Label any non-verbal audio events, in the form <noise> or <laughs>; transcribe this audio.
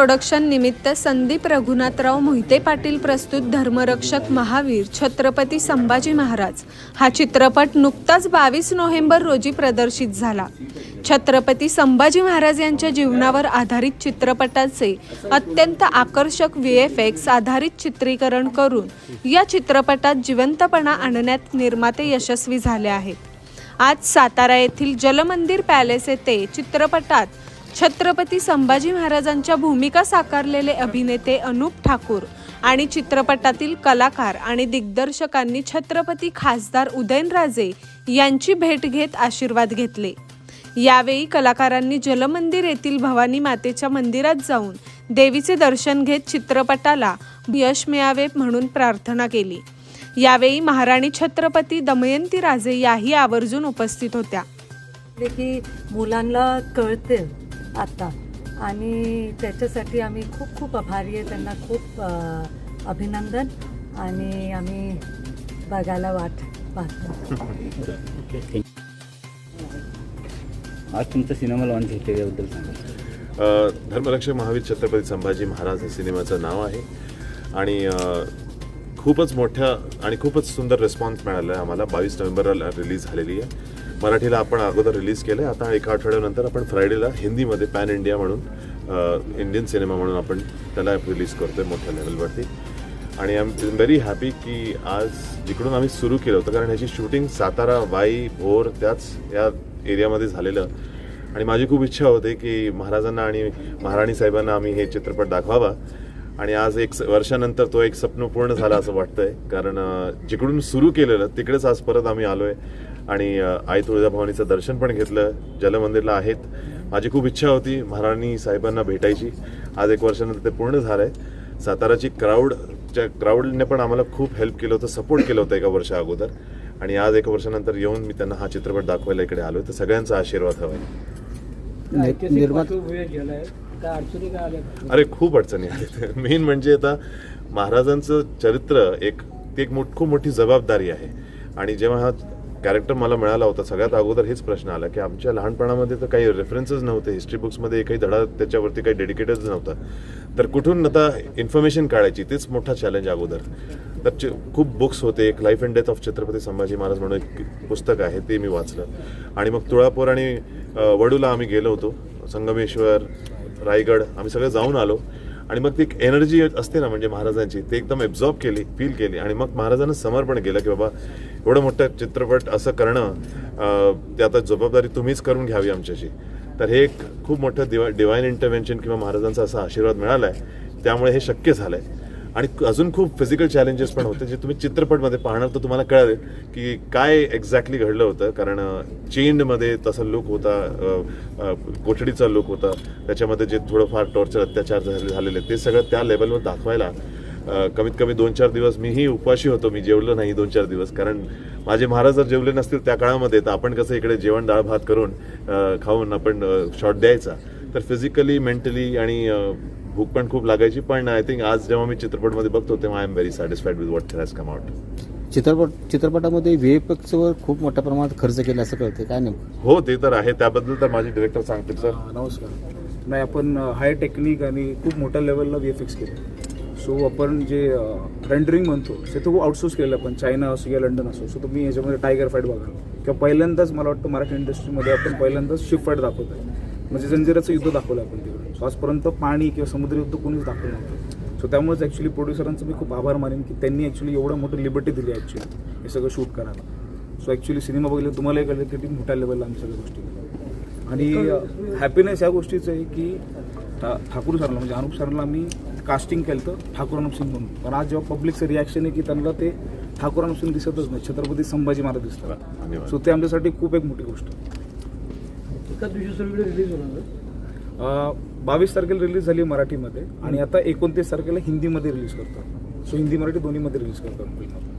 Production निमित्त संदीप रघुनाथराव मोहिते पाटील प्रस्तुत धर्मरक्षक महावीर छत्रपती संभाजी महाराज. हा चित्रपट नुकताच बावीस नोव्हेंबर रोजी प्रदर्शित झाला. छत्रपती संभाजी महाराज यांच्या जीवनावर आधारित चित्रपटाचे अत्यंत आकर्षक व्ही एफ एक्स आधारित चित्रीकरण करून या चित्रपटात जिवंतपणा आणण्यात निर्माते यशस्वी झाले आहेत. आज सातारा येथील जलमंदिर पॅलेस येथे चित्रपटात छत्रपती संभाजी महाराजांच्या भूमिका साकारलेले अभिनेते अनुप ठाकूर आणि चित्रपटातील कलाकार आणि दिग्दर्शकांनी छत्रपती खासदार उदयनराजे यांची भेट घेत आशीर्वाद घेतले. यावेळी कलाकारांनी जलमंदिर येथील भवानी मातेच्या मंदिरात जाऊन देवीचे दर्शन घेत चित्रपटाला यश मिळावे म्हणून प्रार्थना केली. यावेळी महाराणी छत्रपती दमयंती राजे याही आवर्जून उपस्थित होत्या. की मुलांना कळते आता. आणि त्याच्यासाठी आम्ही खूप खूप आभारी आहे. त्यांना खूप अभिनंदन. आणि आम्ही बघायला वाट पाहतो. <laughs> आज तुमचा सिनेमा लॉन्च होते याबद्दल सांगा धर्मरक्षक महावीर छत्रपती संभाजी महाराज हे सिनेमाचं नाव आहे. आणि खूपच मोठ्या आणि खूपच सुंदर रिस्पॉन्स मिळाला आहे आम्हाला. बावीस नोव्हेंबरला रिलीज झालेली आहे. मराठीला आपण अगोदर रिलीज केलं आहे आता एका आठवड्यानंतर आपण फ्रायडेला हिंदीमध्ये पॅन इंडिया म्हणून इंडियन सिनेमा म्हणून आपण त्याला रिलीज करतोय मोठ्या लेवलवरती आणि आय एम व्हेरी हॅपी की आज जिकडून आम्ही सुरू केलं होतं कारण ह्याची शूटिंग सातारा वाई भोर त्याच या एरियामध्ये झालेलं. आणि माझी खूप इच्छा होती की महाराजांना आणि महाराणी साहेबांना आम्ही हे चित्रपट दाखवावा. आणि आज एक स- वर्षानंतर तो एक स्वप्न पूर्ण झाला असं वाटतंय. कारण जिकडून सुरू केलेलं तिकडेच आज परत आम्ही आलोय. आणि आई तुळजाभवानीचं दर्शन पण घेतलं. जलमंदिरला आहेत. माझी खूप इच्छा होती महाराणी साहेबांना भेटायची. आज एक वर्षानंतर ते पूर्ण झालंय. साताराची क्राऊडच्या क्राऊडने पण आम्हाला खूप हेल्प केलं होतं सपोर्ट केलं होतं एका वर्षा अगोदर. आणि आज एका वर्षानंतर येऊन मी त्यांना हा चित्रपट दाखवायला इकडे आलोय. तर सगळ्यांचा आशीर्वाद हवाय नि- निर्मात अरे खूप अडचणी आहेत मेन म्हणजे आता महाराजांचं चरित्र एक ती एक मोठ खूप मोठी जबाबदारी आहे. आणि जेव्हा हा कॅरेक्टर मला मिळाला होता सगळ्यात अगोदर हेच प्रश्न आला की आमच्या लहानपणामध्ये तर काही रेफरन्सेस नव्हते हिस्ट्री बुक्समध्ये एकही धडा त्याच्यावरती काही डेडिकेटेड नव्हता. तर कुठून आता इन्फॉर्मेशन काढायची? तेच मोठा चॅलेंज अगोदर. तर खूप बुक्स होते. एक life and death of Chhatrapati Sambhaji Maharaj म्हणून एक पुस्तक आहे ते मी वाचलं. आणि मग तुळापूर आणि वडूला आम्ही गेलो होतो संगमेश्वर रायगड आम्ही सगळे जाऊन आलो. आणि मग ती एक एनर्जी असते ना म्हणजे महाराजांची ते एकदम एब्झॉर्ब केली फील केली. आणि मग महाराजांना समर्पण केलं की बाबा एवढं मोठं चित्रपट असं करणं ते आता जबाबदारी तुम्हीच करून घ्यावी आमच्याशी. तर हे एक खूप मोठं दिवा डिवाईन इंटरव्हेन्शन किंवा महाराजांचा असा आशीर्वाद मिळाला आहे त्यामुळे हे शक्य झालं आहे आणि अजून खूप फिजिकल चॅलेंजेस पण होते जे तुम्ही चित्रपटमध्ये पाहणार तर तुम्हाला कळेल की काय एक्झॅक्टली घडलं होतं. कारण चेंडमध्ये तसा लुक होता कोठडीचा लुक होता. त्याच्यामध्ये जे थोडंफार टॉर्चर अत्याचार झाले झालेले ते सगळं त्या लेवलवर दाखवायला कमीत कमी दोन चार दिवस मीही उपाशी होतो. मी जेवलो नाही दोन चार दिवस. कारण माझे महाराज जर जेवले नसतील त्या काळामध्ये तर आपण कसं इकडे जेवण डाळ भात करून खाऊन आपण शॉट द्यायचा. तर फिजिकली मेंटली आणि भूक पण खूप लागायची पण आय थिंक आज जेव्हा मी चित्रपटमध्ये बघतो तेव्हा I am very satisfied with what has come out चित्रपट चित्रपटामध्ये व्ही वर खूप मोठ्या प्रमाणात खर्च केला असं कळते काय नेमकं? हो ते तर आहे. त्याबद्दल तर माझे डिरेक्टर सांगतील सर नमस्कार. नाही आपण हाय टेक्निक आणि खूप मोठ्या लेवलला व्ही एफ एक्स केलं सो आपण जे रेंडरिंग म्हणतो ते तो आउटसोर्स केलं आपण. चायना असो किंवा लंडन असो. सो तुम्ही याच्यामध्ये टायगर फाईट बघा. किंवा पहिल्यांदाच मला वाटतं मराठी इंडस्ट्रीमध्ये आपण पहिल्यांदाच शिप फाईट दाखवत आहे म्हणजे जंजिराचं युद्ध दाखवलं आपण तिकडे सो आजपर्यंत पाणी किंवा समुद्र युद्ध कोणीच दाखवलं नव्हतं. सो त्यामुळेच ॲक्च्युली प्रोड्युसरांचं मी खूप आभार मानेन की त्यांनी ॲक्च्युली एवढं मोठं लिबर्टी दिली ॲक्च्युली हे सगळं शूट करायला. सो ॲक्च्युली सिनेमा बघितलं तुम्हालाही कळलं की किती मोठ्या लेवलला आम्ही सगळ्या गोष्टी. आणि हॅपीनेस या गोष्टीचं आहे की ठा ठाकूर सरला म्हणजे अनुप सरला आम्ही कास्टिंग केलं तर ठाकूर अनुप सिंग म्हणून. पण आज जेव्हा पब्लिकचं रिॲक्शन आहे की त्यांना ते ठाकूर अनुप सिंग दिसतच नाही छत्रपती संभाजी महाराज दिसतात. धन्यवाद. सो ते आमच्यासाठी खूप एक मोठी गोष्ट आहे. अं, बावीस तारखेला रिलीज झाली मराठीमध्ये आणि आता एकोणतीस तारखेला हिंदीमध्ये रिलीज करतात सो हिंदी मराठी दोन्हीमध्ये रिलीज करतात फिल्म